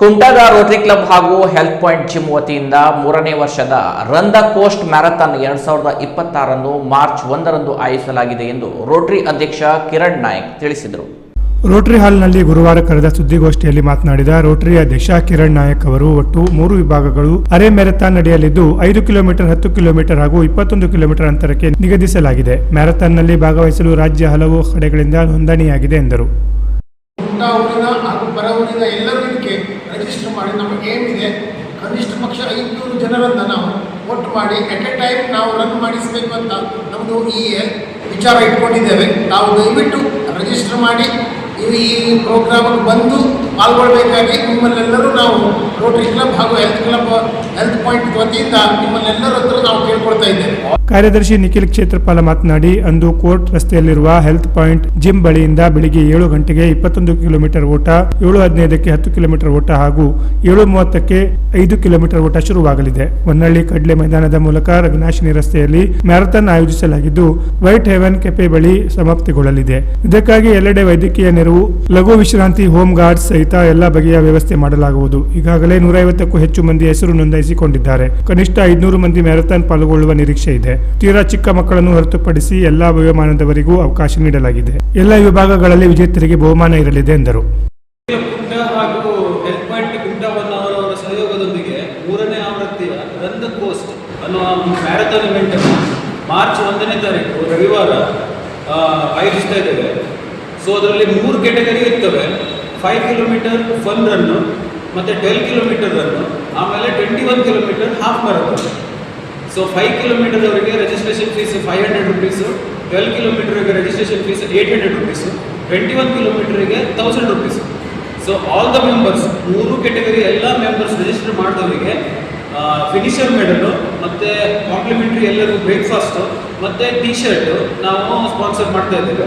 ಕುಮಟಾದ rotary club ಹಾಗೂ health point gym ವತಿಯಿಂದ ಮೂರನೇ ವರ್ಷದ ರಂದ ಕೋಸ್ಟ್ ಮ್ಯಾರಥಾನ್ ಎರಡ್ ಸಾವಿರದ ಇಪ್ಪತ್ತಾರನ್ನು ಮಾರ್ಚ್ ಒಂದರಂದು ಆಯೋಜಿಸಲಾಗಿದೆ ಎಂದು ರೋಟರಿ ಅಧ್ಯಕ್ಷ ಕಿರಣ್ ನಾಯಕ್ ತಿಳಿಸಿದರು. ರೋಟರಿ ಹಾಲ್ನಲ್ಲಿ ಗುರುವಾರ ಕರೆದ ಸುದ್ದಿಗೋಷ್ಠಿಯಲ್ಲಿ ಮಾತನಾಡಿದ ರೋಟರಿ ಅಧ್ಯಕ್ಷ ಕಿರಣ್ ನಾಯಕ್ ಅವರು ಒಟ್ಟು ಮೂರು ವಿಭಾಗಗಳು ಅರೆ ಮ್ಯಾರಥಾನ್ ನಡೆಯಲಿದ್ದು ಐದು ಕಿಲೋಮೀಟರ್ ಹತ್ತು ಕಿಲೋಮೀಟರ್ ಹಾಗೂ ಇಪ್ಪತ್ತೊಂದು ಕಿಲೋಮೀಟರ್ ಅಂತರಕ್ಕೆ ನಿಗದಿಸಲಾಗಿದೆ. ಮ್ಯಾರಥಾನ್ನಲ್ಲಿ ಭಾಗವಹಿಸಲು ರಾಜ್ಯ ಹಲವು ಕಡೆಗಳಿಂದ ನೋಂದಣಿಯಾಗಿದೆ ಎಂದರು. ರಿಜಿಸ್ಟರ್ ಮಾಡಿ ನಮ್ಮ ಏಮ್ ಇದೆ ಕನಿಷ್ಠ ಪಕ್ಷ ಐನೂರು ಜನರನ್ನು ನಾವು ಒಟ್ಟು ಮಾಡಿ ಎಟ್ ಎ ಟೈಮ್ ನಾವು ರನ್ ಮಾಡಿಸಬೇಕು ಅಂತ ನಮ್ಮದು ಈ ವಿಚಾರ ಇಟ್ಕೊಂಡಿದ್ದೇವೆ. ನಾವು ದಯವಿಟ್ಟು ರಿಜಿಸ್ಟರ್ ಮಾಡಿ. ಈ ಪ್ರೋಗ್ರಾಮ್ ಬಂದು ಪಾಲ್ಗೊಳ್ಬೇಕಾಗಿ ನಿಮ್ಮಲ್ಲೆಲ್ಲರೂ ನಾವು ರೋಟರಿ ಕ್ಲಬ್ ಹಾಗೂ ಹೆಲ್ತ್ ಕ್ಲಬ್ ಹೆಲ್ತ್ ಪಾಯಿಂಟ್ ವತಿಯಿಂದ ನಿಮ್ಮಲ್ಲೆಲ್ಲರ ನಾವು ಕೇಳ್ಕೊಳ್ತಾ ಇದ್ದೇವೆ. ಕಾರ್ಯದರ್ಶಿ ನಿಖಿಲ್ ಕ್ಷೇತ್ರಪಾಲ ಮಾತನಾಡಿ, ಅಂದು ಕೋರ್ಟ್ ರಸ್ತೆಯಲ್ಲಿರುವ ಹೆಲ್ತ್ ಪಾಯಿಂಟ್ ಜಿಮ್ ಬಳಿಯಿಂದ ಬೆಳಿಗ್ಗೆ ಏಳು ಗಂಟೆಗೆ ಇಪ್ಪತ್ತೊಂದು ಕಿಲೋಮೀಟರ್ ಓಟ, ಏಳು ಹದಿನೈದಕ್ಕೆ ಹತ್ತು ಕಿಲೋಮೀಟರ್ ಓಟ ಹಾಗೂ ಏಳು ಮೂವತ್ತಕ್ಕೆ ಐದು ಕಿಲೋಮೀಟರ್ ಓಟ ಶುರುವಾಗಲಿದೆ. ಹೊನ್ನಳ್ಳಿ ಕಡ್ಲೆ ಮೈದಾನದ ಮೂಲಕ ರಘುನಾಶಿನಿ ರಸ್ತೆಯಲ್ಲಿ ಮ್ಯಾರಥಾನ್ ಆಯೋಜಿಸಲಾಗಿದ್ದು ವೈಟ್ ಹೆವೆನ್ ಕೆಫೆ ಬಳಿ ಸಮಾಪ್ತಿಗೊಳ್ಳಲಿದೆ. ಇದಕ್ಕಾಗಿ ಎಲ್ಲೆಡೆ ವೈದ್ಯಕೀಯ ನೆರವು, ಲಘು ವಿಶ್ರಾಂತಿ ಹೋಮ್ ಗಾರ್ಡ್ಸ್ ಸಹಿತ ಎಲ್ಲ ಬಗೆಯ ವ್ಯವಸ್ಥೆ ಮಾಡಲಾಗುವುದು. ಈಗಾಗಲೇ ನೂರೈವತ್ತಕ್ಕೂ ಹೆಚ್ಚು ಮಂದಿ ಹೆಸರು ನೋಂದಾಯಿಸಿಕೊಂಡಿದ್ದಾರೆ. ಕನಿಷ್ಠ ಐದುನೂರು ಮಂದಿ ಮ್ಯಾರಥಾನ್ ಪಾಲ್ಗೊಳ್ಳುವ ನಿರೀಕ್ಷೆ ಇದೆ. ತೀರಾ ಚಿಕ್ಕ ಮಕ್ಕಳನ್ನು ಹೊರತುಪಡಿಸಿ ಎಲ್ಲ ವಯೋಮಾನದವರಿಗೂ ಅವಕಾಶ ನೀಡಲಾಗಿದೆ. ಎಲ್ಲ ವಿಭಾಗಗಳಲ್ಲಿ ವಿಜೇತರಿಗೆ ಬಹುಮಾನ ಇರಲಿದೆ ಎಂದರು. ಮಾರ್ಚ್ ಒಂದನೇ ತಾರೀಕು, ರವಿವಾರ ಆಯೋಜಿಸ್ತಾ ಇದ್ದೇವೆ. ಸೊ ಅದರಲ್ಲಿ ಮೂರು ಕೆಟಗರಿ ಇರ್ತವೆ. ಫೈವ್ ಕಿಲೋಮೀಟರ್ ಫನ್ ರನ್ನು ಮತ್ತು ಟ್ವೆಲ್ ಕಿಲೋಮೀಟರ್ ರನ್ನು ಆಮೇಲೆ twenty one kilometre half marathon so five kilometre ಅವರಿಗೆ registration fees five hundred rupees twelve ಕಿಲೋಮೀಟರ್ಗೆ registration fees eight hundred rupees twenty one ಕಿಲೋಮೀಟರಿಗೆ thousand rupees so all the members ಮೂರು category ಎಲ್ಲ members register ಮಾಡಿದವರಿಗೆ finisher medal ಮತ್ತು complimentary ಎಲ್ಲರಿಗೂ breakfast ಮತ್ತು T shirt ನಾವು ಸ್ಪಾನ್ಸರ್ ಮಾಡ್ತಾ ಇದ್ದೇವೆ.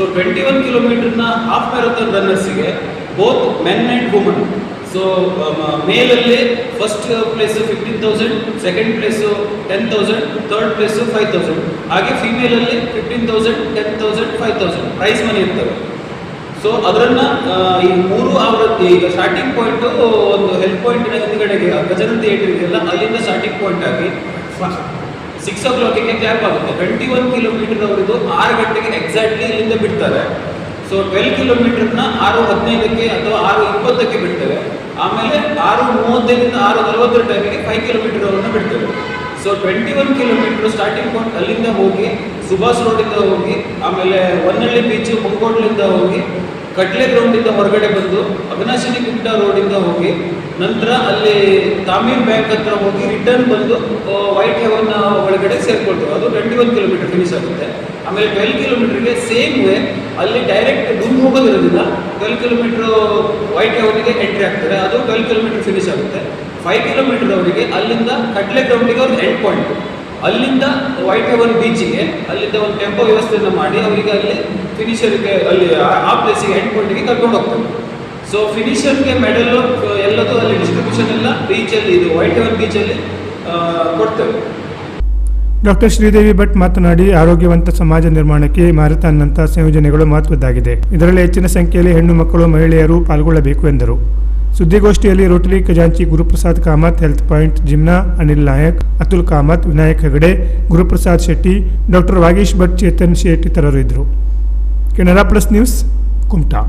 ಸೊ ಟ್ವೆಂಟಿ ಒನ್ ಕಿಲೋಮೀಟರ್ನ half marathon ರನ್ನರ್ಸಿಗೆ both men and woman so ಮೇಲಲ್ಲಿ first place fifteen thousand second place ten thousand third place five thousand ಹಾಗೆ ಫಿಮೇಲಲ್ಲಿ fifteen thousand ten thousand five thousand prize money ಇರ್ತವೆ. So ಅದರನ್ನು ಈ ಮೂರು ಆವೃತ್ತಿ, ಈಗ starting point ಒಂದು health ಪಾಯಿಂಟಿನ ಹಿಂದ್ಗಡೆಗೆ ಗಜನ ಥಿಯೇಟರ್ ಇದೆಯಲ್ಲ, ಅಲ್ಲಿಂದ ಸ್ಟಾರ್ಟಿಂಗ್ ಪಾಯಿಂಟ್ ಆಗಿ ಸಿಕ್ಸ್ ಓ ಕ್ಲಾಕಿಗೆ ಕ್ಯಾಪ್ ಆಗುತ್ತೆ. ಟ್ವೆಂಟಿ ಒನ್ ಕಿಲೋಮೀಟರ್ ಇದು ಆರು ಗಂಟೆಗೆ ಎಕ್ಸಾಕ್ಟ್ಲಿ ಇಲ್ಲಿಂದ ಬಿಡ್ತಾರೆ. ಸೊ ಟ್ವೆಲ್ ಕಿಲೋಮೀಟರ್ನ ಆರು ಹದಿನೈದಕ್ಕೆ ಅಥವಾ ಆರು ಇಪ್ಪತ್ತಕ್ಕೆ ಬಿಡ್ತೇವೆ. ಆಮೇಲೆ ಆರು ಮೂವತ್ತೈದರಿಂದ ಆರು ನಲವತ್ತರ ಟೈಮಿಗೆ ಫೈವ್ ಕಿಲೋಮೀಟರ್ ಅವರನ್ನು ಬಿಡ್ತೇವೆ. So twenty one kilometre starting point ಅಲ್ಲಿಂದ ಹೋಗಿ ಸುಭಾಷ್ ರೋಡಿಂದ ಹೋಗಿ, ಆಮೇಲೆ ಒನ್ನಳ್ಳಿ ಬೀಚ್ ಮುಂಕೋಟ್ಲಿಂದ ಹೋಗಿ ಕಟ್ಲೆ ಗ್ರೌಂಡಿಂದ ಹೊರಗಡೆ ಬಂದು ಅಗ್ನಾಶಿನಿ ಗುಡ್ಡ ರೋಡಿಂದ ಹೋಗಿ ನಂತರ ಅಲ್ಲಿ ತಾಮೀರ್ ಬ್ಯಾಂಕ್ ಹತ್ರ ಹೋಗಿ ರಿಟರ್ನ್ ಬಂದು ವೈಟ್ ಹೆವನ್ ಒಳಗಡೆ ಸೇರ್ಕೊಳ್ತು ಅದು ಟ್ವೆಂಟಿ ಒನ್ ಕಿಲೋಮೀಟರ್ ಫಿನಿಶ್ ಆಗುತ್ತೆ. ಆಮೇಲೆ ಟ್ವೆಲ್ ಕಿಲೋಮೀಟರ್ಗೆ ಸೇಮ್ ವೇ ಅಲ್ಲಿ ಡೈರೆಕ್ಟ್ ದುಮ್ ಹೋಗೋದಿರೋದಿಲ್ಲ ಟ್ವೆಲ್ ಕಿಲೋಮೀಟರ್ ವೈಟ್ ಹೆವನ್ಗೆ ಎಂಟ್ರಿ ಆಗ್ತಾರೆ ಅದು ಟ್ವೆಲ್ ಕಿಲೋಮೀಟರ್ ಫಿನಿಶ್ ಆಗುತ್ತೆ. ಫೈವ್ ಕಿಲೋಮೀಟರ್ ಅವರಿಗೆ ಅಲ್ಲಿಂದ ಕಟ್ಲೆ ಗ್ರೌಂಡಿಗೆ ಒಂದು ಎಂಡ್ ಪಾಯಿಂಟ್ ಅಲ್ಲಿಂದ ವೈಟ್ ಹೆವನ್ ಬೀಚಿಗೆ ಅಲ್ಲಿಂದ ಒಂದು ಟೆಂಪೋ ವ್ಯವಸ್ಥೆಯನ್ನು ಮಾಡಿ, ಅವರಿಗೆ ಅಲ್ಲಿ ಫಿನಿಷರ್ಗೆ ಅಲ್ಲಿ ಆ- ಪ್ಲೇಸಿಗೆ ಎಂಡ್ ಪಾಯಿಂಟ್ಗೆ ಕರ್ಕೊಂಡು ಹೋಗ್ತಾರೆ. ಸೊ ಫಿನಿಷರ್ಗೆ ಮೆಡಲು ಎಲ್ಲದೂ ಅಲ್ಲಿ ಡಿಸ್ಟ್ರಿಬ್ಯೂಷನ್ ಎಲ್ಲ ಬೀಚಲ್ಲಿ ಇದು ವೈಟ್ ಹೆವನ್ ಬೀಚಲ್ಲಿ ಕೊಡ್ತೇವೆ. ಡಾಕ್ಟರ್ ಶ್ರೀದೇವಿ ಭಟ್ ಮಾತನಾಡಿ, ಆರೋಗ್ಯವಂತ ಸಮಾಜ ನಿರ್ಮಾಣಕ್ಕೆ ಮ್ಯಾರಥಾನ್ನಂಥ ಸಂಯೋಜನೆಗಳು ಮಹತ್ವದ್ದಾಗಿದೆ. ಇದರಲ್ಲಿ ಹೆಚ್ಚಿನ ಸಂಖ್ಯೆಯಲ್ಲಿ ಹೆಣ್ಣು ಮಕ್ಕಳು, ಮಹಿಳೆಯರು ಪಾಲ್ಗೊಳ್ಳಬೇಕು ಎಂದರು. ಸುದ್ದಿಗೋಷ್ಠಿಯಲ್ಲಿ ರೋಟರಿ ಖಜಾಂಚಿ ಗುರುಪ್ರಸಾದ್ ಕಾಮತ್ ಹೆಲ್ತ್ ಪಾಯಿಂಟ್ ಜಿಮ್ನಾ, ಅನಿಲ್ ನಾಯಕ್, ಅತುಲ್ ಕಾಮತ್, ವಿನಾಯಕ್ ಹೆಗಡೆ, ಗುರುಪ್ರಸಾದ್ ಶೆಟ್ಟಿ, ಡಾಕ್ಟರ್ ವಾಗೀಶ್ ಭಟ್, ಚೇತನ್ ಶೆಟ್ಟಿ ಇತರರು ಇದ್ದರು. Canara plus news, Kumta.